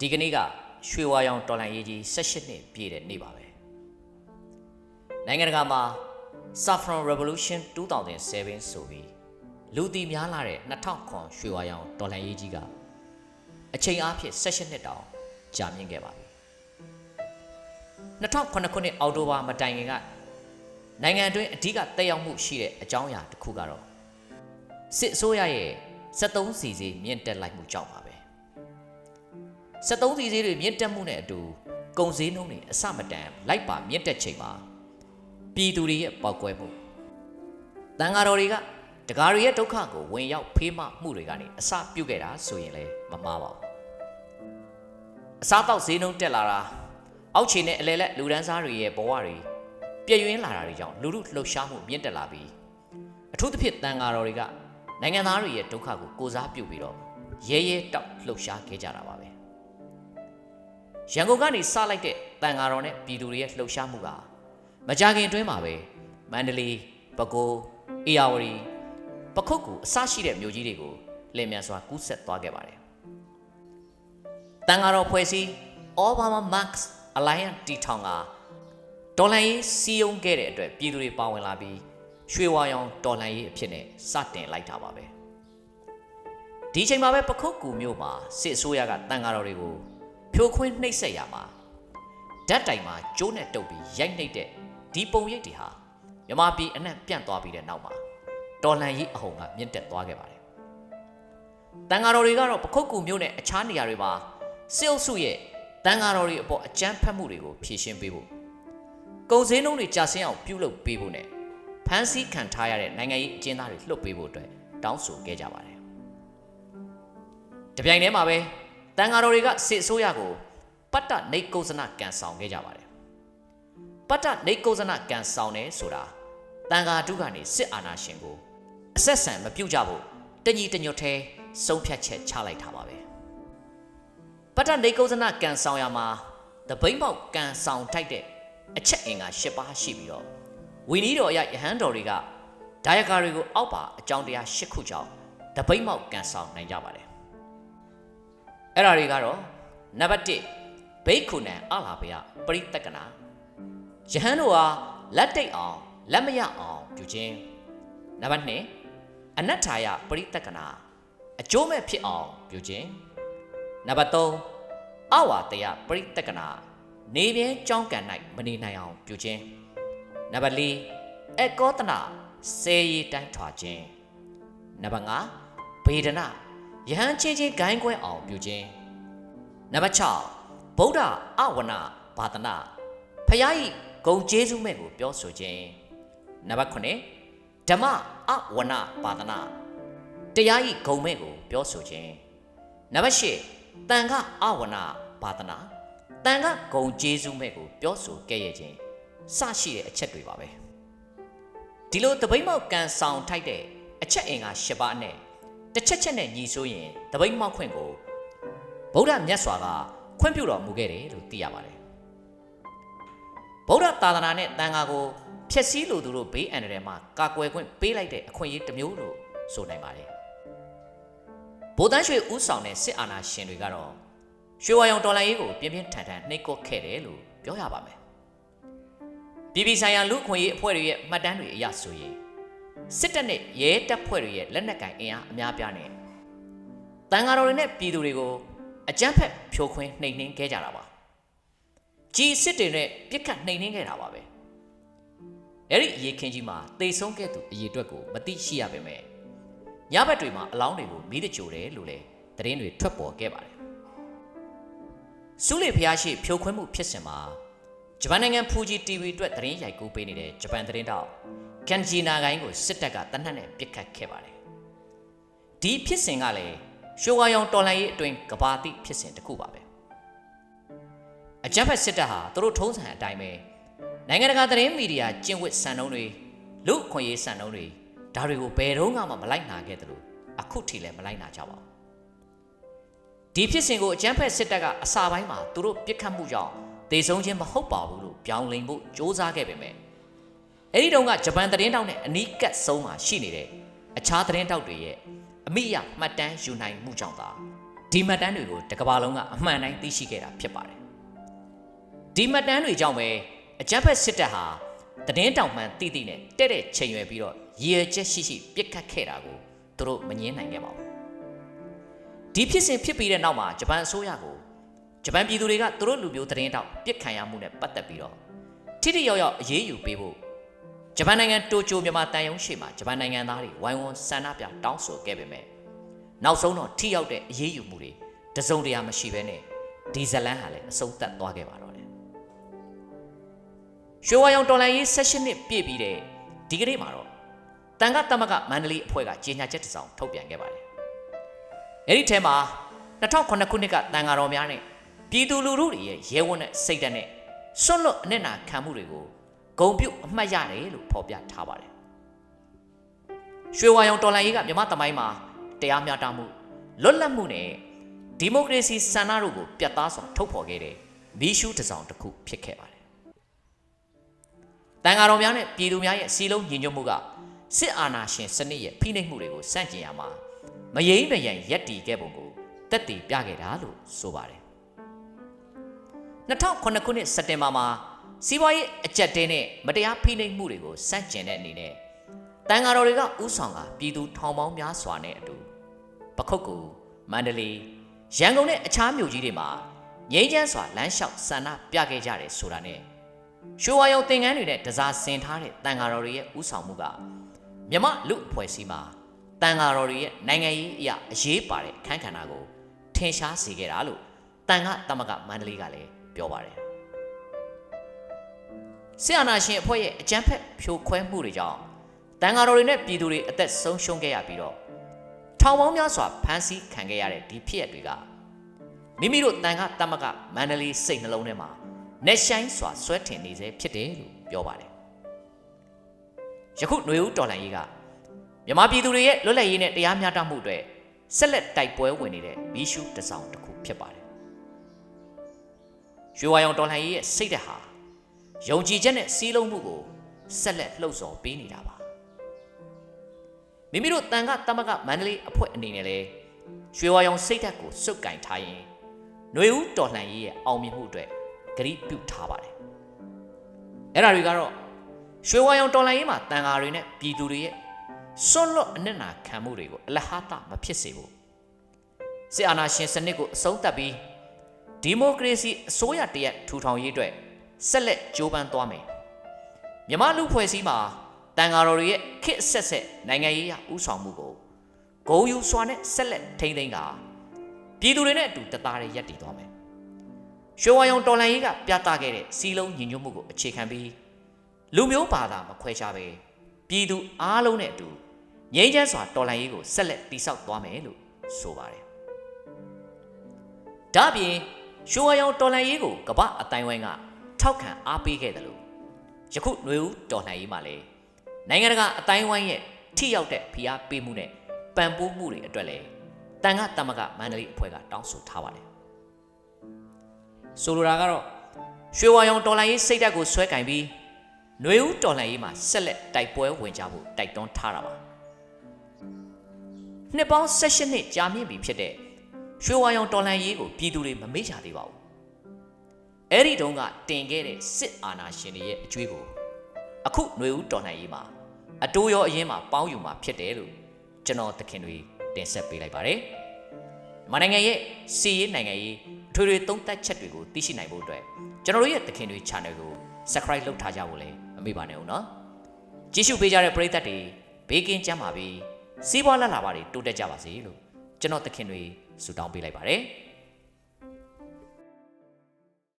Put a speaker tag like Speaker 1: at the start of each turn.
Speaker 1: ဒီကနေ့ကရွှေဝါရောင်တော်လန်ရေးကြီး18နှစ်ပြည့်တဲ့နေ့ပါပဲနိုင်ငံတကာမှာ Saffron Revolution 2007ဆိုပြီးလူတီများလာတဲ့2000ခွန်ရွှေဝါရောင်တော်လန်ရေးကြီးကအချိန်အားဖြင့်18နှစ်တောင်ကြာမြင့်ခဲ့ပါပြီ2009ခုနှစ်အောက်တိုဘာမတိုင်ခင်ကနိုင်ငံအတွင်းအဓိကတက်ရောက်မှုရှိတဲ့အကြောင်းအရာတစ်ခုကတော့စစ်အစိုးရရဲ့73စီစီမြင့်တက်လိုက်မှုကြောင့်ပါပဲ 73စီဈေးတွေမြင့်တက်မှုနဲ့အတူကုန်ဈေးနှုန်းတွေအဆမတန်လိုက်ပါမြင့်တက်ချိန်မှာပြည်သူတွေရဲ့ပေါက်ကွဲမှုတန်ဃာတော်တွေကတကားတွေရဲ့ဒုက္ခကိုဝင်ရောက်ဖေးမမှုတွေကနေအစပြုတ်ခဲ့တာဆိုရင်လည်းမမှားပါဘူးအစားတောက်ဈေးနှုန်းတက်လာတာအောက်ခြေနဲ့အလဲလက်လူဒန်းစားတွေရဲ့ဘဝတွေပြည့်ရင်းလာတာတွေကြောင့်လူလူလှုပ်ရှားမှုမြင့်တက်လာပြီးအထူးသဖြင့်တန်ဃာတော်တွေကနိုင်ငံသားတွေရဲ့ဒုက္ခကိုကိုစားပြုတ်ပြီးတော့ရဲရဲတောက်လှုပ်ရှားခဲ့ကြတာပါပဲ ရန်ကုန်ကနေစလိုက်တဲ့တန်ဃာတော်နဲ့ပြည်သူတွေရဲ့လှုပ်ရှားမှုကမကြခင်အတွင်းမှာပဲမန္တလေးပဲခူးအေရဝတီပခုတ်ကူအစရှိတဲ့မြို့ကြီးတွေကိုလင်မြန်စွာကူးဆက်သွားခဲ့ပါတယ်တန်ဃာတော်ဖွဲ့စည်း Obama Max Alliance တီထောင်ကတော်လှန်ရေးစီယုံခဲ့တဲ့အတွက်ပြည်သူတွေပါဝင်လာပြီးရွှေဝါရောင်တော်လှန်ရေးအဖြစ်နဲ့စတင်လိုက်တာပါပဲဒီချိန်မှာပဲပခုတ်ကူမြို့မှာစစ်အစိုးရကတန်ဃာတော်တွေကို ဖြိုခွင်းနှိပ်စက်ရမှာဓာတ်တိုင်မှာကျိုးနဲ့တုပ်ပြီးရိုက်နှိပ်တဲ့ဒီပုံရိပ်တွေဟာမြမပြည်အနှံ့ပြန့်သွားပြီးတဲ့နောက်မှာတော်လန်ရေးအဟုန်ကမြင့်တက်သွားခဲ့ပါတယ်။တန်ဃာတော်တွေကတော့ပခုတ်ကူမျိုးနဲ့အခြားနေရာတွေမှာစစ်အုပ်စုရဲ့တန်ဃာတော်တွေအပေါ်အကြမ်းဖက်မှုတွေကိုဖြေရှင်းပေးဖို့ကုန်စည်နှုန်းတွေကြာဆင်းအောင်ပြုလုပ်ပေးဖို့နဲ့ဖမ်းဆီးခံထားရတဲ့နိုင်ငံရေးအကျဉ်းသားတွေလွှတ်ပေးဖို့အတွက်တောင်းဆိုခဲ့ကြပါတယ်။တပြိုင်တည်းမှာပဲ တန်ဃာတော်တွေကစစ်အစိုးရကိုပတ္တနေကုဇနကန်ဆောင်ခဲ့ကြပါတယ်ပတ္တနေကုဇနကန်ဆောင်တယ်ဆိုတာတန်ဃာတုကနေစစ်အာဏာရှင်ကိုအဆက်ဆံမပြုတ်ကြဖို့တညီတညွတ်သေးဆုံးဖြတ်ချက်ချလိုက်တာပါပဲပတ္တနေကုဇနကန်ဆောင်ရမှာတပိမ့်ပေါက်ကန်ဆောင်ထိုက်တဲ့အချက်အင်္ဂါ၈ပါးရှိပြီးတော့ဝီနီတော်ရယဟန်တော်တွေကဒါယကာတွေကိုအောက်ပါအကြောင်းတရား၈ခုကြောင့်တပိမ့်ပေါက်ကန်ဆောင်နိုင်ကြပါတယ် အဲ့ဒါတွေကတော့နံပါတ်1ဘိက္ခုနံအလာဘယပရိတက္ကနာယဟန်တို့ဟာလက်တိတ်အောင်လက်မရအောင်ပြုခြင်းနံပါတ်2အနတ္ထာယပရိတက္ကနာအကျိုးမဲ့ဖြစ်အောင်ပြုခြင်းနံပါတ်3အဝါတယပရိတက္ကနာနေပြဲကြောင်းကန်၌မနေနိုင်အောင်ပြုခြင်းနံပါတ်4အကောတနာစေရီတိုင်းထွာခြင်းနံပါတ်5ဗေဒနာ ယဟန်ချင်းချင်းဂိုင်းကွဲအောင်ပြုခြင်းနံပါတ်6ဗုဒ္ဓအဝနာဘာသနာဖယားဤဂုံကျေးဇူးမဲ့ကိုပြောဆိုခြင်းနံပါတ်9ဓမ္မအဝနာဘာသနာတရားဤဂုံမဲ့ကိုပြောဆိုခြင်းနံပါတ်10တန်ခအဝနာဘာသနာတန်ခဂုံကျေးဇူးမဲ့ကိုပြောဆိုခဲ့ရခြင်းစရှိတဲ့အချက်တွေပါပဲဒီလိုတပိမ့်မောက်ကန်ဆောင်ထိုက်တဲ့အချက်အင်္ဂါ၈ပါးနဲ့ တစ်ချက်ချက်နဲ့ညီဆိုရင်တပိတ်မောက်ခွင့်ကိုဗုဒ္ဓမြတ်စွာကခွင့်ပြုတော်မူခဲ့တယ်လို့သိရပါတယ်ဗုဒ္ဓသာသနာနဲ့တန်ခါကိုဖျက်ဆီးလိုသူတို့ဘေးအန္တရာယ်မှာကာကွယ်ခွင့်ပေးလိုက်တဲ့အခွင့်အရေးတစ်မျိုးလို့ဆိုနိုင်ပါတယ်ဗိုလ်တန်းရွှေဦးဆောင်တဲ့စစ်အာဏာရှင်တွေကတော့ရွှေဝါရောင်တော်လိုင်းရေးကိုပြင်းပြင်းထန်ထန်နှိပ်ကွပ်ခဲ့တယ်လို့ပြောရပါမယ်ပြည်ပြည်ဆိုင်ရာလူ့အခွင့်အရေးအဖွဲ့တွေရဲ့မှတ်တမ်းတွေအရဆိုရင် စစ်တပ်နဲ့ရဲတပ်ဖွဲ့တွေရဲ့လက်နက်ကင်အင်အားအများပြားနဲ့တန်ဃာတော်တွေနဲ့ပြည်သူတွေကိုအကြမ်းဖက်ဖြိုခွင်းနှိမ်နှင်းခဲ့ကြတာပါကြီးစစ်တွေနဲ့ပြစ်ခတ်နှိမ်နှင်းခဲ့တာပါပဲအဲ့ဒီအရေးခင်းကြီးမှာတေဆုံးခဲ့သူအရေးအတွက်ကိုမသိရှိရပါမယ်ညဘက်တွေမှာအလောင်းတွေကိုမိတကြိုတယ်လို့လည်းသတင်းတွေထွက်ပေါ်ခဲ့ပါတယ်စုလေဖျားရှိဖြိုခွင်းမှုဖြစ်စဉ်မှာဂျပန်နိုင်ငံဖူဂျီ TV အတွက်သတင်းရိုက်ကူးပေးနေတဲ့ဂျပန်သတင်းတောက် ကန်ဂျီနာဂိုင်းကိုစစ်တပ်ကတနက်နဲ့ပစ်ခတ်ခဲ့ပါတယ်။ဒီဖြစ်စဉ်ကလည်းရှိုးဝါရောင်တော်လှန်ရေးအတွင်းကဘာတိဖြစ်စဉ်တစ်ခုပါပဲ။အကြမ်းဖက်စစ်တပ်ဟာသူတို့ထုံးစံအတိုင်းပဲနိုင်ငံတကာသတင်းမီဒီယာကျင့်ဝတ်စံနှုန်းတွေလူ့အခွင့်အရေးစံနှုန်းတွေဒါတွေကိုဘယ်တော့မှမလိုက်နာခဲ့သလိုအခုထိလည်းမလိုက်နာကြပါဘူး။ဒီဖြစ်စဉ်ကိုအကြမ်းဖက်စစ်တပ်ကအစာပိုင်းမှာသူတို့ပြစ်ခတ်မှုကြောင့်ဒေဆုံးခြင်းမဟုတ်ပါဘူးလို့ပြောင်းလဲဖို့စ조사ခဲ့ပေမဲ့ အဲ့ဒီတုန်းကဂျပန်သတင်းတောက်နဲ့အနီးကပ်ဆုံးမှာရှိနေတဲ့အခြားသတင်းတောက်တွေရဲ့အမိရမှတ်တမ်းယူနိုင်မှုကြောင့်သာဒီမှတ်တမ်းတွေကိုတကဘာလုံးကအမှန်တိုင်းသိရှိခဲ့တာဖြစ်ပါတယ်ဒီမှတ်တမ်းတွေကြောင့်ပဲအကြမ်းဖက်စစ်တပ်ဟာတည်င်းတောင်မှန်တိတိနဲ့တဲ့တဲ့ချိန်ရွယ်ပြီးတော့ရည်ရွယ်ချက်ရှိရှိပြစ်ခတ်ခဲ့တာကိုသူတို့မငင်းနိုင်ခဲ့ပါဘူးဒီဖြစ်စဉ်ဖြစ်ပြီးတဲ့နောက်မှာဂျပန်အစိုးရကိုဂျပန်ပြည်သူတွေကသူတို့လူမျိုးတည်င်းတောင်ပြစ်ခံရမှုနဲ့ပတ်သက်ပြီးတော့ထိထိရောက်ရောက်အရေးယူပေးဖို့ ဂျပန်နိုင်ငံတိုကျိုမြန်မာတန်ယုံရှိမှာဂျပန်နိုင်ငံသားတွေဝိုင်းဝန်းဆန္ဒပြတောင်းဆိုခဲ့ပေမဲ့နောက်ဆုံးတော့ထိရောက်တဲ့အရေးယူမှုတွေတစုံတရာမရှိဘဲနဲ့ဒီဇလန်ဟာလည်းအဆုံးသတ်သွားခဲ့ပါတော့တယ်ရွှေဝါရောင်တော်လိုင်းရေး16နှစ်ပြည့်ပြီးတဲ့ဒီကနေ့မှာတော့တန်ခတ်တမကမန္တလေးအဖွဲ့ကကြေညာချက်တစ်စောင်ထုတ်ပြန်ခဲ့ပါတယ်။အဲ့ဒီထဲမှာ2009ခုနှစ်ကတန်ဃာတော်များနဲ့ပြည်သူလူထုတွေရဲ့ရဲဝန်းတဲ့စိတ်ဓာတ်နဲ့စွန့်လွတ်အနစ်နာခံမှုတွေကို ဂုံပြုတ်အမှတ်ရတယ်လို့ဖော်ပြထားပါတယ်။ရွှေဝါရောင်တော်လိုင်းရေးကမြမသမိုင်းမှာတရားမျှတမှုလွတ်လပ်မှုနဲ့ဒီမိုကရေစီစံနှတို့ကိုပြတ်သားစွာထုတ်ဖော်ခဲ့တဲ့မီးရှူးတစ်စောင်တစ်ခုဖြစ်ခဲ့ပါတယ်တန်ဃာတော်များနဲ့ပြည်သူများရဲ့စီလုံးညီညွတ်မှုကစစ်အာဏာရှင်စနစ်ရဲ့ဖိနှိပ်မှုတွေကိုစန့်ကျင်ရမှာမယိမ့်မယိုင်ရက်တီခဲ့ပုံကိုတက်တည်ပြခဲ့တာလို့ဆိုပါတယ်2009ခုနှစ်စက်တင်ဘာမှာ စီးပွားရေးအကြက်တဲနဲ့မတရားဖိနှိပ်မှုတွေကိုစန့်ကျင်တဲ့အနေနဲ့တန်ဃာတော်တွေကဥဆောင်ကပြည်သူထောင်ပေါင်းများစွာနဲ့အတူပခုတ်ကူမန္တလေးရန်ကုန်နဲ့အခြားမြို့ကြီးတွေမှာငြိမ်းချမ်းစွာလမ်းလျှောက်ဆန္ဒပြခဲ့ကြတယ်ဆိုတာနဲ့ရွှေဝါရောင်သင်္ကန်းတွေနဲ့တစားဆင်ထားတဲ့တန်ဃာတော်တွေရဲ့ဥဆောင်မှုကမြမလူအဖွဲ့အစည်းမှာတန်ဃာတော်တွေရဲ့နိုင်ငံရေးအရာအရေးပါတဲ့အခန်းကဏ္ဍကိုထင်ရှားစေခဲ့တာလို့တန်ခတမကမန္တလေးကလည်းပြောပါတယ် ဆရာနာရှင်အဖွဲ့ရဲ့အကြမ်းဖက်ဖြိုခွဲမှုတွေကြောင့်တန်ဃာတော်တွေနဲ့ပြည်သူတွေအသက်ဆုံးရှုံးခဲ့ရပြီးတော့ထောင်ပေါင်းများစွာဖမ်းဆီးခံခဲ့ရတဲ့ဒီဖြစ်ရပ်တွေကမိမိတို့တန်ခတမကမန္တလေးစိတ်နှလုံးထဲမှာနဲ့ဆိုင်စွာဆွဲထင်နေစေဖြစ်တယ်လို့ပြောပါတယ်ယခုຫນွေဦးတော်လှန်ရေးကမြန်မာပြည်သူတွေရဲ့လွတ်လပ်ရေးနဲ့တရားမျှတမှုအတွက်ဆက်လက်တိုက်ပွဲဝင်နေတဲ့မီးရှူးတစ်စောင်တစ်ခုဖြစ်ပါတယ်ရွှေဝါရောင်တော်လှန်ရေးရဲ့စိတ်ဓာတ်ဟာ ယုံကြည်ချက်နဲ့စီးလုံးမှုကိုဆက်လက်လှုပ်ဆော်ပေးနေတာပါမိမိတို့တန်ခတမကမန္တလေးအဖွဲ့အနေနဲ့လဲရွှေဝါရောင်စိတ်ဓာတ်ကိုစုပ်ကင်ထားရင်ຫນွေဦးတော်လှန်ရေးရဲ့အောင်မြင်မှုအတွက်ဂရိပြုထားပါတယ်အဲ့ဒါတွေကတော့ရွှေဝါရောင်တော်လိုင်းရေးမှာတန်ဃာတွေနဲ့ပြည်သူတွေရဲ့စွန့်လွတ်အနစ်နာခံမှုတွေကိုအလဟတာမဖြစ်စေဘူးစစ်အာဏာရှင်စနစ်ကိုအဆုံးသတ်ပြီးဒီမိုကရေစီအစိုးရတရက်ထူထောင်ရေးအတွက် ဆက်လက်ကြိုးပမ်းသွားမယ်မြမလူဖွဲ့စည်းမှာတန်ဃာတော်တွေရဲ့ခစ်ဆက်ဆက်နိုင်ငံရေးရဥဆောင်မှုကိုဂုံယူစွာနဲ့ဆက်လက်ထိန်းသိမ်းကပြည်သူတွေနဲ့အတူတသားတည်းရပ်တည်သွားမယ်ရွှေဝါရောင်တော်လန်ရေးကပြသခဲ့တဲ့စီလုံးညီညွတ်မှုကိုအခြေခံပြီးလူမျိုးဘာသာမခွဲခြားပဲပြည်သူအားလုံးနဲ့အတူငြိမ်းချမ်းစွာတော်လန်ရေးကိုဆက်လက်တည်ဆောက်သွားမယ်လို့ဆိုပါတယ်။ဒါ့အပြင်ရွှေဝါရောင်တော်လန်ရေးကိုကမ္ဘာအတိုင်းဝိုင်းက ထောက်ခံအားပေးခဲ့တယ်လို့ယခုຫນွေဦးတော်လှန်ရေးမှာလည်းနိုင်ငံတကာအတိုင်းဝိုင်းရဲ့ထိရောက်တဲ့ဖိအားပေးမှုနဲ့ပံ့ပိုးမှုတွေအတွက်လည်းတန်ခတမကမန္တလေးအဖွဲ့ကတောင်းဆိုထားပါတယ် ဆိုလိုတာကတော့ရွှေဝါရောင်တော်လှန်ရေးစိတ်ဓာတ်ကိုဆွဲကင်ပြီးຫນွေဦးတော်လှန်ရေးမှာဆက်လက်တိုက်ပွဲဝင်ကြဖို့တိုက်တွန်းထားတာပါနှစ်ပေါင်း16နှစ်ကြာမြင့်ပြီဖြစ်တဲ့ရွှေဝါရောင်တော်လှန်ရေးကိုပြည်သူတွေမမေ့ချသေးပါဘူး အဲ့ဒီတုန်းကတင်ခဲ့တဲ့စစ်အာဏာရှင်တွေရဲ့အကျွေးကိုအခုຫນွေဦးတော်လှန်ရေးမှာအတိုးရောအရင်မှာပေါင်းယူမှာဖြစ်တယ်လို့ကျွန်တော်သခင်တွေတင်ဆက်ပေးလိုက်ပါတယ်မနိုင်ငံရဲ့စီးရေးနိုင်ငံရေးအထွေထွေသုံးသပ်ချက်တွေကိုသိရှိနိုင်ဖို့အတွက်ကျွန်တော်တို့ရဲ့သခင်တွေ channel ကို subscribe လုပ်ထားကြဖို့လည်းမမေ့ပါနဲ့ဦးနော်ကြည့်ရှုပေးကြတဲ့ပရိသတ်တွေဘေးကင်းကြမ်းပါပြီးစီးပွားလက်လာပါတွေတိုးတက်ကြပါစေလို့ကျွန်တော်သခင်တွေဆုတောင်းပေးလိုက်ပါတယ်